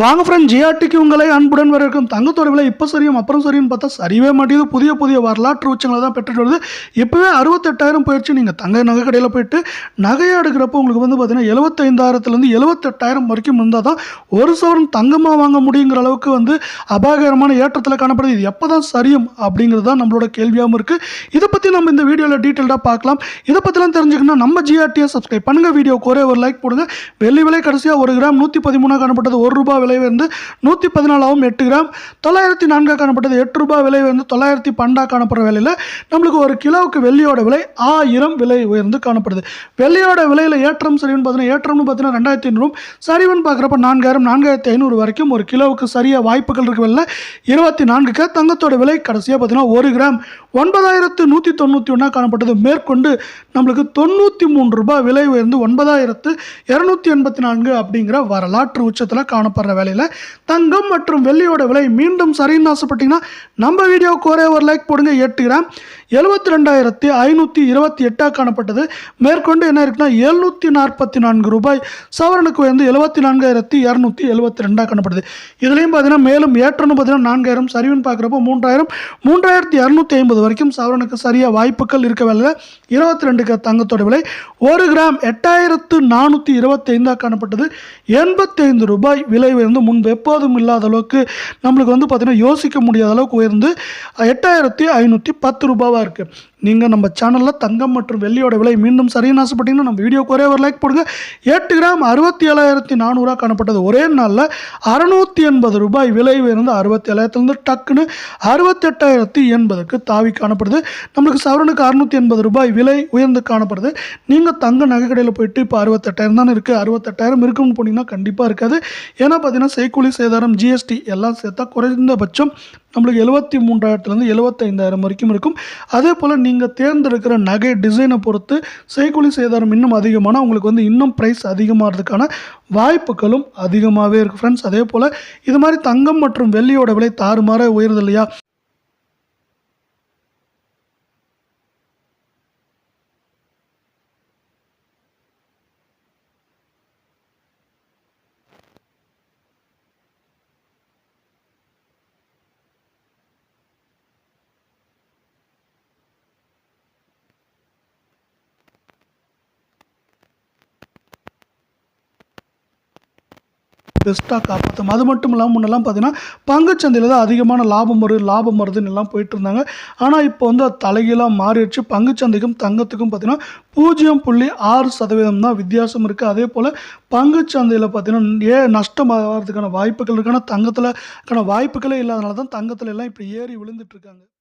வாங்க ஃப்ரெண்ட் ஜிஆர்டிக்கு உங்களை அன்புடன் வரவேற்கும். தங்கத்தோட விலை இப்போ சரியும் அப்புறம் சரியும் பார்த்தா சரியவே மாட்டேங்குது. புதிய புதிய வரலாற்று உச்சங்களை தான் பெற்றுட்டு வருது. இப்போவே அறுபத்தெட்டாயிரம் போயிடுச்சு நீங்கள் தங்க நகை கடையில் போயிட்டு நகையை எடுக்கிறப்போ உங்களுக்கு வந்து பார்த்தீங்கன்னா எழுபத்தைந்தாயிரத்துலேருந்து எழுபத்தெட்டாயிரம் வரைக்கும் இருந்தால் தான் ஒரு சவரன் தங்கமாக வாங்க முடியுங்கிற அளவுக்கு வந்து அபாயகரமான ஏற்றத்தில் காணப்படுது. இது எப்போ தான் சரியும் அப்படிங்கிறது தான் நம்மளோட கேள்வியாகவும் இருக்குது இதை பற்றி நம்ம இந்த வீடியோவில் டீட்டெயில்டாக பார்க்கலாம். இதை பற்றிலாம் தெரிஞ்சுக்கணும் நம்ம ஜிஆர்டியை சப்ஸ்கிரைப் பண்ணுங்கள் வீடியோக்கு ஒரே ஒரு லைக் போடுங்க. வெள்ளி விலை கடைசியாக ஒரு கிராம் நூற்றி பதிமூணாக காணப்பட்டது. ஒரு ரூபாய் விலை வந்து நூற்றி பதினாலாகவும் எட்டு கிராம். தொள்ளாயிரத்தி நான்காக காணப்பட்டது. எட்டு ரூபாய் விலை வந்து தொள்ளாயிரத்தி பன்னெண்டாக காணப்படுற விலையில் நம்மளுக்கு ஒரு கிலோவுக்கு வெள்ளியோட விலை ஆயிரம் விலை உயர்ந்து காணப்படுது. வெள்ளியோட விலையில் ஏற்றம் சரிவுன்னு பார்த்தீங்கன்னா ஏற்றம்னு பார்த்தீங்கன்னா ரெண்டாயிரத்தி ஐநூறு சரிவுன்னு பார்க்குறப்ப நான்காயிரம் நான்காயிரத்தி ஐநூறு வரைக்கும் ஒரு கிலோவுக்கு சரியாக வாய்ப்புகள் இருக்கவில்லை வெளில இருபத்தி நான்குக்கு தங்கத்தோட விலை கடைசியாக பார்த்தீங்கன்னா ஒரு கிராம். ஒன்பதாயிரத்து நூற்றி தொண்ணூற்றி ஒன்றா காணப்பட்டது. மேற்கொண்டு நம்மளுக்கு தொண்ணூற்றி மூன்று ரூபாய் விலை உயர்ந்து ஒன்பதாயிரத்து இரநூத்தி எண்பத்தி நான்கு அப்படிங்கிற வரலாற்று உச்சத்தில் காணப்படுற வேலையில். தங்கம் மற்றும் வெள்ளியோட விலை மீண்டும் சரின்னு ஆசைப்பட்டீங்கன்னா நம்ம வீடியோவுக்கு ஒரே ஒரு லைக் போடுங்க எட்டு கிராம் எழுபத்தி ரெண்டாயிரத்தி ஐநூற்றி இருபத்தி எட்டாக காணப்பட்டது. மேற்கொண்டு என்ன இருக்குன்னா எழுநூற்றி நாற்பத்தி நான்கு ரூபாய் சவரனுக்கு வந்து எழுபத்தி நான்காயிரத்தி இரநூத்தி எழுபத்தி ரெண்டாக காணப்படுது. இதுலேயும் பார்த்தீங்கன்னா மேலும் ஏற்றம்னு பார்த்தீங்கன்னா நான்காயிரம் சரிவுன்னு பார்க்குறப்போ மூன்றாயிரம். மூன்றாயிரத்தி இரநூத்தி ஐம்பது வரைக்கும் சவரனுக்கு சரியாக வாய்ப்புகள் இருக்க வேலையில். இருபத்தி ரெண்டுக்கு தங்கத்தோட விலை ஒரு கிராம் எட்டாயிரத்து நானூற்றி இருபத்தி ஐந்தாக காணப்பட்டது. எண்பத்தைந்து ரூபாய் விலை உயர்ந்து முன்பு எப்போதும் இல்லாத அளவுக்கு நம்மளுக்கு வந்து பார்த்திங்கன்னா யோசிக்க முடியாத அளவுக்கு உயர்ந்து எட்டாயிரத்தி ஐநூற்றி பத்து ரூபாவாக இருக்குது நீங்கள் நம்ம சேனலில் தங்கம் மற்றும் வெள்ளியோட விலை மீண்டும் சரின்னு ஆசைப்பட்டீங்கன்னா நம்ம வீடியோக்கு ஒரே ஒரு லைக் போடுங்க. எட்டு கிராம் அறுபத்தி ஏழாயிரத்தி நானூறுரூவா காணப்பட்டது. ஒரே நாளில் அறநூற்றி எண்பது ரூபாய் விலை உயர்ந்து அறுபத்தி ஏழாயிரத்துலேருந்து டக்குன்னு அறுபத்தெட்டாயிரத்தி எண்பதுக்கு தாவி காணப்படுது. நம்மளுக்கு சவரனுக்கு அறுநூற்றி எண்பது ரூபாய் விலை உயர்ந்து காணப்படுது. நீங்கள் தங்க நகை கடையில் போயிட்டு இப்போ அறுபத்தெட்டாயிரம் தானே இருக்குது அறுபத்தெட்டாயிரம் இருக்குன்னு போனீங்கன்னா கண்டிப்பாக இருக்காது. ஏன்னா பார்த்தீங்கன்னா செய்கூலி சேதாரம் ஜிஎஸ்டி எல்லாம் சேர்த்தா குறைந்தபட்சம் நம்மளுக்கு எழுபத்தி மூன்றாயிரத்துலேருந்து எழுபத்தைந்தாயிரம் வரைக்கும் இருக்கும். அதே போல் நீங்கள் தேர்ந்தெடுக்கிற நகை டிசைனை பொறுத்து செய்கூலி சேதாரம் இன்னும் அதிகமான உங்களுக்கு வந்து இன்னும் ப்ரைஸ் அதிகமாகிறதுக்கான வாய்ப்புகளும் அதிகமாகவே இருக்குது ஃப்ரெண்ட்ஸ் அதே போல் இது மாதிரி தங்கம் மற்றும் வெள்ளியோட விலை தாறுமாற உயருது இல்லையா? பெஸ்ட்டாக காப்பாற்றும் அது மட்டும் இல்லாமல் முன்னெல்லாம் பார்த்தீங்கன்னா பங்குச்சந்தையில் தான் அதிகமான லாபம் வருது லாபம் வருதுன்னு எல்லாம் போயிட்டு இருந்தாங்க. ஆனால் இப்போ வந்து அது தலைகீழாக மாறிடுச்சு. பங்குச்சந்தைக்கும் தங்கத்துக்கும் பார்த்தீங்கன்னா பூஜ்ஜியம் புள்ளி ஆறு சதவீதம் தான் வித்தியாசம் இருக்குது அதே போல் பங்குச்சந்தையில் பார்த்தீங்கன்னா ஏ நஷ்டம் ஆகிறதுக்கான வாய்ப்புகள் இருக்கான தங்கத்தில் வாய்ப்புகளே இல்லாதனால தான் தங்கத்தில் எல்லாம் இப்போ ஏறி விழுந்துட்டுருக்காங்க